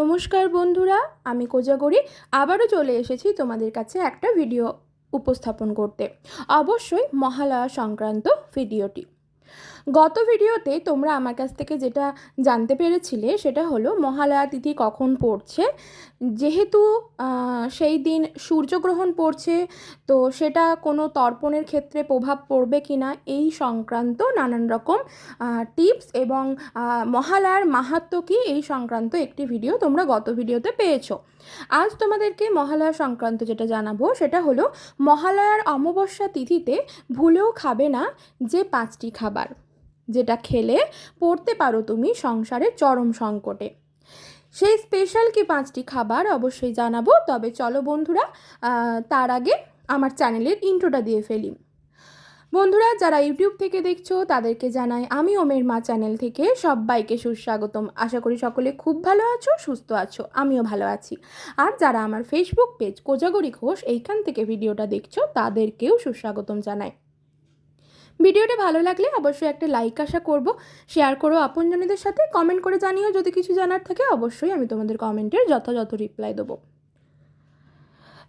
নমস্কার বন্ধুরা, আমি কোজাগরি। আবারও চলে এসেছি তোমাদের কাছে একটা ভিডিও উপস্থাপন করতে। অবশ্যই মহালয়া সংক্রান্ত ভিডিওটি। গত ভিডিওতে তোমরা আমার কাছ থেকে যেটা জানতে পেরেছিলে সেটা হলো মহালয়া তিথি কখন পড়ছে? যেহেতু সেই দিন সূর্যগ্রহণ পড়ছে, তো সেটা কোনো তর্পণের ক্ষেত্রে প্রভাব পড়বে কি না এই সংক্রান্ত নানান রকম টিপস এবং মহালয়ার মাহাত্ম কি এই সংক্রান্ত একটি ভিডিও তোমরা গত ভিডিওতে পেয়েছ। আজ তোমাদেরকে মহালয়া সংক্রান্ত যেটা জানাব সেটা হলো মহালয়ার অমাবস্যা তিথিতে ভুলেও খাবে না যে পাঁচটি খাবার। যেটা খেলে পড়তে পারো তুমি সংসারের চরম সংকটে। সেই স্পেশাল কি পাঁচটি খাবার অবশ্যই জানাব, তবে চলো বন্ধুরা তার আগে আমার চ্যানেলের ইন্ট্রোটা দিয়ে ফেলি। বন্ধুরা, যারা ইউটিউব থেকে দেখছ, তাদেরকে জানাই আমি ওমের মা চ্যানেল থেকে সবাইকে সুস্বাগতম। আশা করি সকলে খুব ভালো আছো, সুস্থ আছো, আমিও ভালো আছি। আর যারা আমার ফেসবুক পেজ কোজাগরি ঘোষ, এইখান থেকে ভিডিওটা দেখছ, তাদেরকেও সুস্বাগতম জানাই। ভিডিওটা ভালো লাগলে অবশ্যই একটা লাইক আশা করব। শেয়ার করো আপনজনদের সাথে কমেন্ট করে জানিও। যদি কিছু জানার থাকে, অবশ্যই আমি তোমাদের কমেন্টের যথাযথ রিপ্লাই দেবো।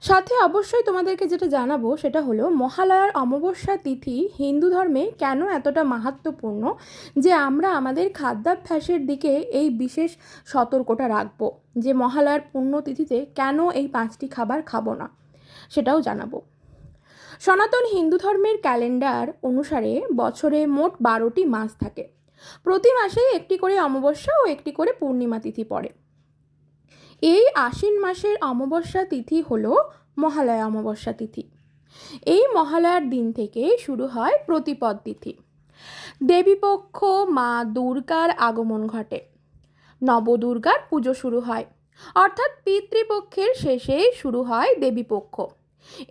সাথে অবশ্যই তোমাদেরকে যেটা জানাব, সেটা হলো, মহালয়ার অমাবস্যা তিথি হিন্দু ধর্মে কেন এতটা মাহাত্মপূর্ণ যে আমরা আমাদের খাদ্যাভ্যাসের দিকে এই বিশেষ সতর্কটা রাখব? যে মহালয়ার পুণ্যতিথিতে কেন এই পাঁচটি খাবার খাব না? সেটাও জানাব। সনাতন হিন্দু ধর্মের ক্যালেন্ডার অনুসারে বছরে মোট বারোটি মাস থাকে। প্রতি মাসে একটি করে অমাবস্যা ও একটি করে পূর্ণিমা তিথি পড়ে। এই আশ্বিন মাসের অমাবস্যা তিথি হল মহালয়া অমাবস্যা তিথি। এই মহালয়ার দিন থেকে শুরু হয় প্রতিপদ তিথি। দেবীপক্ষ মা দুর্গার আগমন ঘটে। নবদুর্গার পুজো শুরু হয়। অর্থাৎ পিতৃপক্ষের শেষেই শুরু হয় দেবীপক্ষ।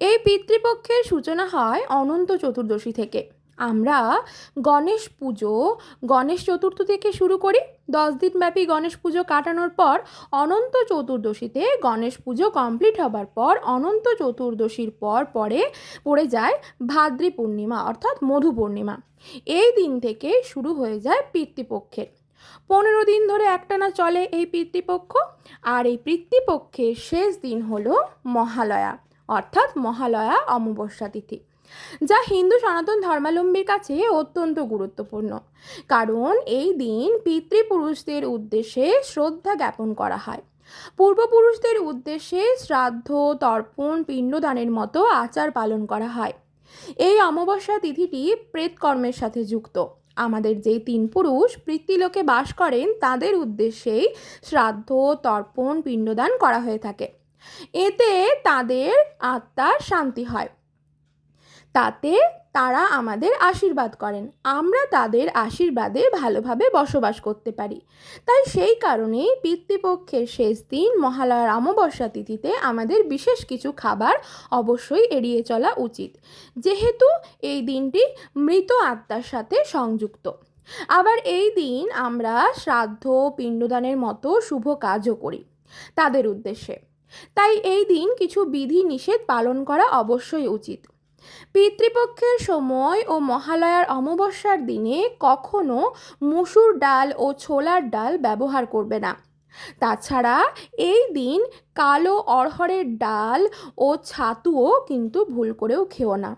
এই পিতৃপক্ষের সূচনা হয় অনন্ত চতুর্দশী থেকে। আমরা গণেশ পুজো, গণেশ চতুর্থী থেকে শুরু করি। দশ দিনব্যাপী গণেশ পুজো কাটানোর পর অনন্ত চতুর্দশীতে গণেশ পুজো কমপ্লিট হবার পর অনন্ত চতুর্দশীর পর পরে পড়ে যায় ভাদ্রী পূর্ণিমা অর্থাৎ মধু পূর্ণিমা। এই দিন থেকে শুরু হয়ে যায় পিতৃপক্ষের। পনেরো দিন ধরে একটানা চলে এই পিতৃপক্ষ। আর এই পিতৃপক্ষের শেষ দিন হলো মহালয়া। অর্থাৎ মহালয়া অমাবস্যা তিথি, যা হিন্দু সনাতন ধর্মাবলম্বীর কাছে অত্যন্ত গুরুত্বপূর্ণ। কারণ এই দিন পিতৃপুরুষদের উদ্দেশ্যে শ্রদ্ধা জ্ঞাপন করা হয়। পূর্বপুরুষদের উদ্দেশ্যে শ্রাদ্ধ, তর্পণ, পিণ্ডদানের মতো আচার পালন করা হয়। এই অমাবস্যা তিথিটি প্রেতকর্মের সাথে যুক্ত। আমাদের যেই তিন পুরুষ পৃথিলোকে বাস করেন, তাদের উদ্দেশ্যেই শ্রাদ্ধ, তর্পণ, পিণ্ডদান করা হয়ে থাকে। এতে তাদের আত্মার শান্তি হয়। তাতে তারা আমাদের আশীর্বাদ করেন। আমরা তাদের আশীর্বাদে ভালোভাবে বসবাস করতে পারি। তাই সেই কারণেই পিতৃপক্ষের শেষ দিন মহালয়ার অমাবস্যা তিথিতে আমাদের বিশেষ কিছু খাবার অবশ্যই এড়িয়ে চলা উচিত। যেহেতু এই দিনটি মৃত আত্মার সাথে সংযুক্ত। আবার এই দিন আমরা শ্রাদ্ধ, পিণ্ডদানের মতো শুভ কাজও করি। তাদের উদ্দেশ্যে। তাই এই দিন কিছু বিধি নিষেধ পালন করা অবশ্যই উচিত। পিতৃপক্ষের সময় ও মহালয়ার অমাবস্যার দিনে কখনো মুসুর ডাল ও ছোলার ডাল ব্যবহার করবে না। তাছাড়া এই দিন কালো অড়হরের ডাল ও ছাতুও কিন্তু ভুল করেও খেও না।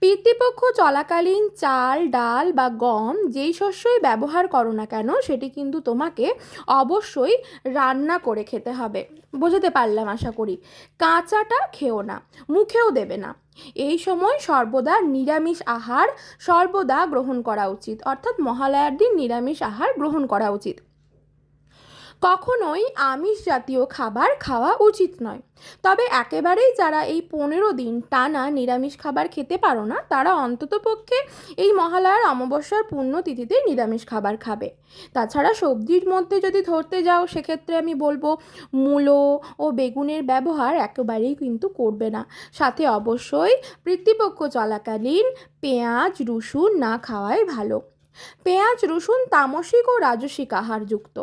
পিতৃপক্ষ চলাকালীন চাল, ডাল বা গম যেই শস্যই ব্যবহার করো না কেন, সেটি কিন্তু তোমাকে অবশ্যই রান্না করে খেতে হবে। বোঝাতে পারলাম আশা করি। কাঁচাটা খেও না, মুখেও দেবে না। এই সময় সর্বদা নিরামিষ আহার সর্বদা গ্রহণ করা উচিত। অর্থাৎ মহালয়ার দিন নিরামিষ আহার গ্রহণ করা উচিত। কখনোই আমিষ জাতীয় খাবার খাওয়া উচিত নয়। তবে একেবারেই যারা এই পনেরো দিন টানা নিরামিষ খাবার খেতে পারো না, তারা অন্ততপক্ষে এই মহালয়ার অমাবস্যার পুণ্যতিথিতে নিরামিষ খাবার খাবে। তাছাড়া সবজির মধ্যে যদি ধরতে যাও, সেক্ষেত্রে আমি বলব মূলো ও বেগুনের ব্যবহার একেবারেই কিন্তু করবে না। সাথে অবশ্যই পিতৃপক্ষ চলাকালীন পেঁয়াজ, রসুন না খাওয়াই ভালো। পেঁয়াজ, রসুন তামসিক ও রাজসিক আহারযুক্ত।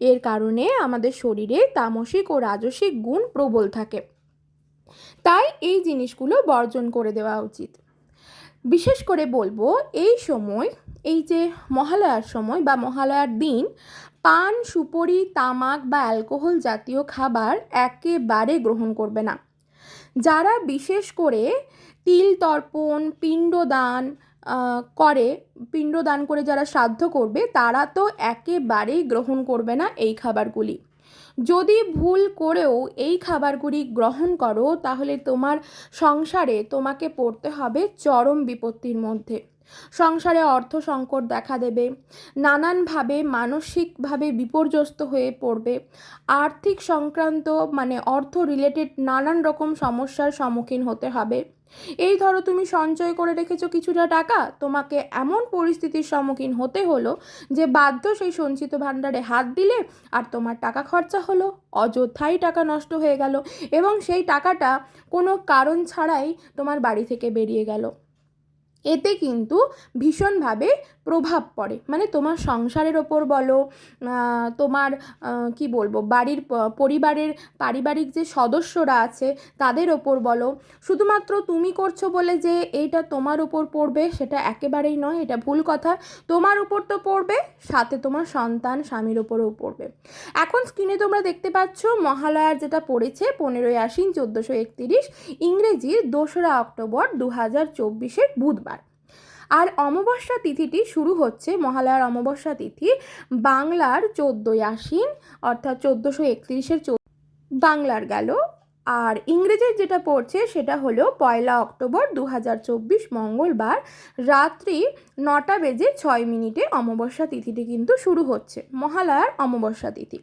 এর কারণে আমাদের শরীরে তামসিক ও রাজসিক গুণ প্রবল থাকে। তাই এই জিনিসগুলো বর্জন করে দেওয়া উচিত। বিশেষ করে বলব, এই সময়, এই যে মহালয়ার সময় বা মহালয়ার দিন, পান, সুপরি, তামাক বা অ্যালকোহল জাতীয় খাবার একেবারে গ্রহণ করবে না। যারা বিশেষ করে তিল তর্পণ পিণ্ডদান করে, পিণ্ডদান করে যারা শ্রাদ্ধ করবে, তারা তো একেবারেই গ্রহণ করবে না এই খাবারগুলি। যদি ভুল করেও এই খাবারগুলি গ্রহণ করো, তাহলে তোমার সংসারে তোমাকে পড়তে হবে চরম বিপত্তির মধ্যে। সংসারে অর্থ সংকট দেখা দেবে। নানানভাবে, মানসিকভাবে বিপর্যস্ত হয়ে পড়বে। আর্থিক সংক্রান্ত মানে অর্থ রিলেটেড নানান রকম সমস্যার সম্মুখীন হতে হবে। এই ধরো তুমি সঞ্চয় করে রেখেছো কিছুটা টাকা, তোমাকে এমন পরিস্থিতির সম্মুখীন হতে হলো যে বাধ্য সেই সঞ্চিত ভাণ্ডারে হাত দিলে আর তোমার টাকা খরচা হলো, অযথাই টাকা নষ্ট হয়ে গেল এবং সেই টাকাটা কোনো কারণ ছাড়াই তোমার বাড়ি থেকে বেরিয়ে গেল। এতে কিন্তু ভীষণভাবে প্রভাব পড়ে। মানে তোমার সংসারের ওপর বলো তোমার কি বলব, বাড়ির পরিবারের পারিবারিক যে সদস্যরা আছে, তাদের ওপর বলো, শুধুমাত্র তুমি করছ বলে যে এইটা তোমার উপর পড়বে, সেটা একেবারেই নয়, এটা ভুল কথা। তোমার উপর তো পড়বে, সাথে তোমার সন্তান স্বামীর ওপরেও পড়বে। এখন স্ক্রিনে তোমরা দেখতে পাচ্ছ, মহালয়ার যেটা পড়েছে, পনেরোই আশ্বিন, চোদ্দোশো একতিরিশ, ইংরেজির দোসরা অক্টোবর দু হাজার চব্বিশের বুধবার। আর অমাবস্যা তিথিটি শুরু হচ্ছে, মহালয়ার অমাবস্যা তিথি, বাংলার চোদ্দোই আশ্বিন, অর্থাৎ চোদ্দোশো একত্রিশের বাংলার গেল। আর ইংরেজির যেটা পড়ছে সেটা হলো পয়লা অক্টোবর দু হাজার চব্বিশ মঙ্গলবার রাত্রি নটা বেজে ছয় মিনিটে অমাবস্যা তিথিটি কিন্তু শুরু হচ্ছে, মহালয়ার অমাবস্যা তিথি।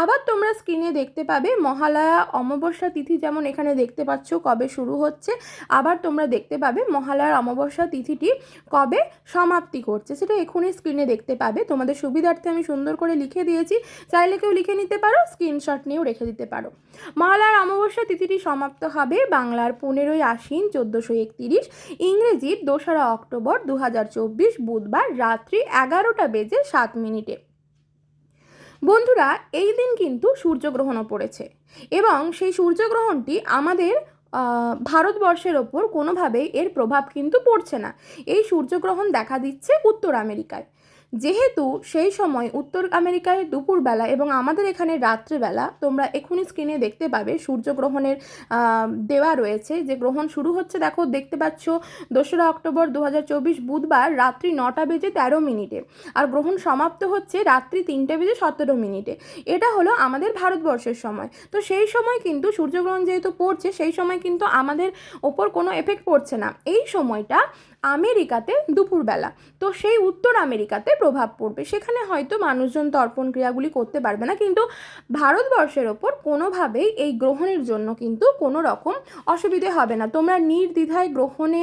আবার তোমরা স্ক্রিনে দেখতে পাবে মহালয়া অমাবস্যা তিথি যেমন এখানে দেখতে পাচ্ছ কবে শুরু হচ্ছে। আবার তোমরা দেখতে পাবে মহালয়ার অমাবস্যা তিথিটি কবে সমাপ্তি করছে। সেটা এখনই স্ক্রিনে দেখতে পাবে। তোমাদের সুবিধার্থে আমি সুন্দর করে লিখে দিয়েছি। চাইলে কেউ লিখে নিতে পারো স্ক্রিনশট নিয়েও রেখে দিতে পারো। মহালয়ার অমাবস্যা তিথিটি সমাপ্ত হবে বাংলার পনেরোই আশ্বিন চোদ্দোশো একতিরিশ। ইংরেজির দোসরা অক্টোবর দু হাজার চব্বিশ বুধবার রাত্রি এগারোটা বেজে সাত মিনিটে। বন্ধুরা, এই দিন কিন্তু সূর্যগ্রহণও পড়েছে এবং সেই সূর্যগ্রহণটি আমাদের ভারতবর্ষের ওপর কোনোভাবেই এর প্রভাব কিন্তু পড়ছে না। এই সূর্যগ্রহণ দেখা দিচ্ছে উত্তর আমেরিকায়। যেহেতু সেই সময় উত্তর আমেরিকায় দুপুরবেলা এবং আমাদের এখানে রাত্রেবেলা তোমরা এখনই স্ক্রিনে দেখতে পাবে সূর্যগ্রহণের দেওয়া রয়েছে। যে গ্রহণ শুরু হচ্ছে, দেখো, দেখতে পাচ্ছ, দোসরা অক্টোবর দু হাজার চব্বিশ বুধবার রাত্রি নটা বেজে তেরো মিনিটে। আর গ্রহণ সমাপ্ত হচ্ছে রাত্রি তিনটে বেজে সতেরো মিনিটে। এটা হলো আমাদের ভারতবর্ষের সময়। তো সেই সময় কিন্তু সূর্যগ্রহণ যেহেতু পড়ছে, সেই সময় কিন্তু আমাদের ওপর কোনো এফেক্ট পড়ছে না। এই সময়টা আমেরিকাতে দুপুরবেলা। তো সেই উত্তর আমেরিকাতে প্রভাব পড়বে। সেখানে হয়তো মানুষজন তর্পণ ক্রিয়াগুলি করতে পারবে না, কিন্তু ভারতবর্ষের ওপর কোনোভাবেই এই গ্রহণের জন্য কিন্তু কোনো রকম অসুবিধে হবে না। তোমরা নির্দ্বিধায় গ্রহণে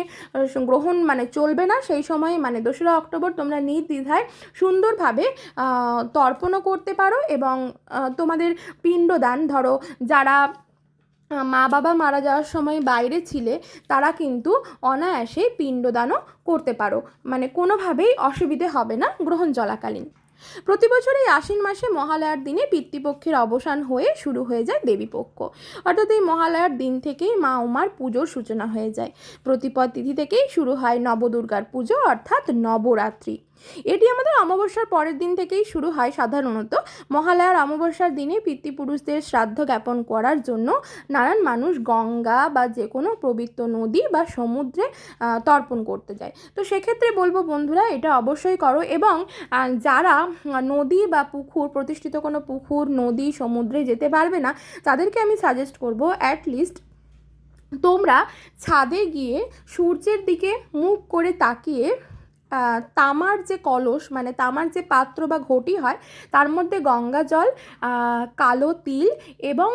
গ্রহণ মানে চলবে না। সেই সময় মানে দোসরা অক্টোবর তোমরা নির্দ্বিধায় সুন্দরভাবে তর্পণও করতে পারো এবং তোমাদের পিণ্ডদান ধরো যারা মা বাবা মারা যাওয়ার সময় বাইরে ছিলে, তারা কিন্তু অনায়াসেই পিণ্ডদানও করতে পারো। মানে কোনোভাবেই অসুবিধে হবে না গ্রহণ চলাকালীন। প্রতি বছর এই আশ্বিন মাসে মহালয়ার দিনে পিতৃপক্ষের অবসান হয়ে শুরু হয়ে যায় দেবীপক্ষ। অর্থাৎ এই মহালয়ার দিন থেকেই মা উমার পুজোর সূচনা হয়ে যায়। প্রতিপদ তিথি থেকেই শুরু হয় নবদুর্গার পুজো, অর্থাৎ নবরাত্রি। এটি আমাদের অমাবস্যার পরের দিন থেকেই শুরু হয় সাধারণত। মহালয়ার অমাবস্যার দিনে পিতৃপুরুষদের শ্রাদ্ধ জ্ঞাপন করার জন্য নানান মানুষ গঙ্গা বা যে কোনো পবিত্র নদী বা সমুদ্রে তর্পণ করতে যায়। তো সেক্ষেত্রে বলব বন্ধুরা, এটা অবশ্যই করো এবং যারা নদী বা পুকুর, প্রতিষ্ঠিত কোনো পুকুর, নদী, সমুদ্রে যেতে পারবে না, তাদেরকে আমি সাজেস্ট করব অ্যাটলিস্ট তোমরা ছাদে গিয়ে সূর্যের দিকে মুখ করে তাকিয়ে তামার যে কলস মানে তামার যে পাত্র বা ঘটি হয়, তার মধ্যে গঙ্গা জল কালো তিল এবং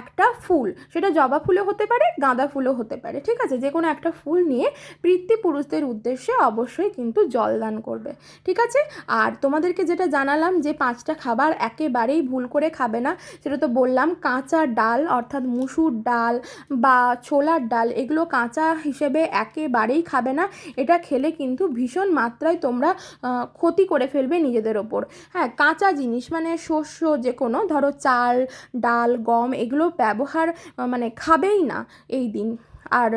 একটা ফুল। সেটা জবা ফুলও হতে পারে, গাঁদা ফুলও হতে পারে, ঠিক আছে? যে কোনো একটা ফুল নিয়ে পিতৃপুরুষদের উদ্দেশ্যে অবশ্যই কিন্তু জল দান করবে, ঠিক আছে? আর তোমাদেরকে যেটা জানালাম যে পাঁচটা খাবার একেবারেই ভুল করে খাবে না, সেটা তো বললাম, কাঁচা ডাল, অর্থাৎ মুসুর ডাল বা ছোলার ডাল, এগুলো কাঁচা হিসেবে একেবারেই খাবে না। এটা খেলে কিন্তু ভীষণ মাত্রায় তোমরা ক্ষতি করে ফেলবে নিজেদের ওপর। হ্যাঁ কাঁচা জিনিস মানে শস্য যে কোনো ধরো চাল, ডাল, গম এগুলো ব্যবহার মানে খাবেই না এই দিন। আর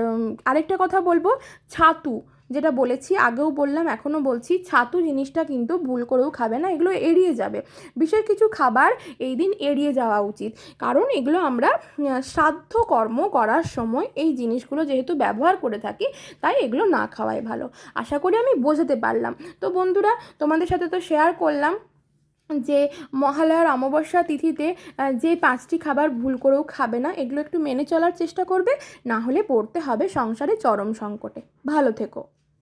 আরেকটা কথা বলব, ছাতু। যেটা বলেছি, আগেও বললাম, এখনও বলছি, ছাতু জিনিসটা কিন্তু ভুল করেও খাবে না, এগুলো এড়িয়ে যাবে। বিশেষ কিছু খাবার এই দিন এড়িয়ে যাওয়া উচিত। কারণ এগুলো আমরা শ্রাদ্ধ কর্ম করার সময় এই জিনিসগুলো যেহেতু ব্যবহার করে থাকি, তাই এগুলো না খাওয়াই ভালো। আশা করি আমি বোঝাতে পারলাম। তো বন্ধুরা, তোমাদের সাথে তো শেয়ার করলাম যে মহালয়ার অমাবস্যা তিথিতে যে পাঁচটি খাবার ভুল করেও খাবে না, এগুলো একটু মেনে চলার চেষ্টা করবে, না হলে পড়তে হবে সংসারে চরম সংকটে। ভালো থেকো।